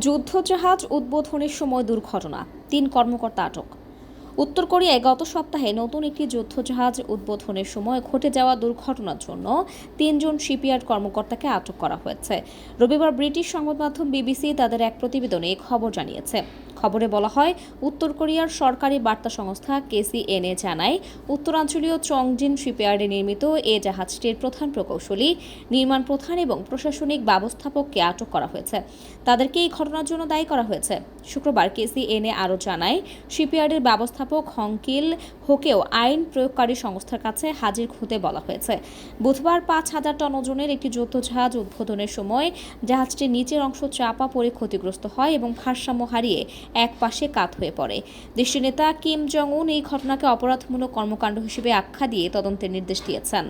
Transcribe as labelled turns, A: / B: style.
A: যুদ্ধজাহাজ উদ্বোধনের সময় দুর্ঘটনা। তিন কর্মকর্তা আটক। উত্তর কোরিয়ায় গত সপ্তাহে নতুন একটি যুদ্ধজাহাজ উদ্বোধনের সময় ঘটে যাওয়া দুর্ঘটনার জন্য তিনজন শিপইয়ার্ড কর্মকর্তাকে আটক করা হয়েছে। রবিবার ব্রিটিশ সংবাদমাধ্যম বিবিসি তাদের এক প্রতিবেদনে খবর জানিয়েছে। খবরে বলা হয়, উত্তর কোরিয়ার সরকারি বার্তা সংস্থা কেসিএনএ জানায়, উত্তরাঞ্চলীয় চংজিন শিপইয়ার্ডে নির্মিত এ জাহাজটির প্রধান প্রকৌশলী, নির্মাণ প্রধান এবং প্রশাসনিক ব্যবস্থাপককে আটক করা হয়েছে। তাদেরকে এই ঘটনার জন্য দায়ী করা হয়েছে। শুক্রবার কেসিএনএ আরও জানায়, শিপইয়ার্ডের ব্যবস্থাপক হংকিল হোকেও আইন প্রয়োগকারী সংস্থার কাছে হাজির হতে বলা হয়েছে। বুধবার পাঁচ হাজার টন ওজনের একটি যুদ্ধজাহাজ উদ্বোধনের সময় জাহাজটির নিচের অংশ চাপা পড়ে ক্ষতিগ্রস্ত হয় এবং ভারসাম্য হারিয়ে এক পাশে কাত হয়ে পড়ে। দেশটির নেতা কিম জং উন এই ঘটনাকে অপরাধমূলক কর্মকাণ্ড হিসেবে আখ্যা দিয়ে তদন্তের নির্দেশ দিয়েছেন।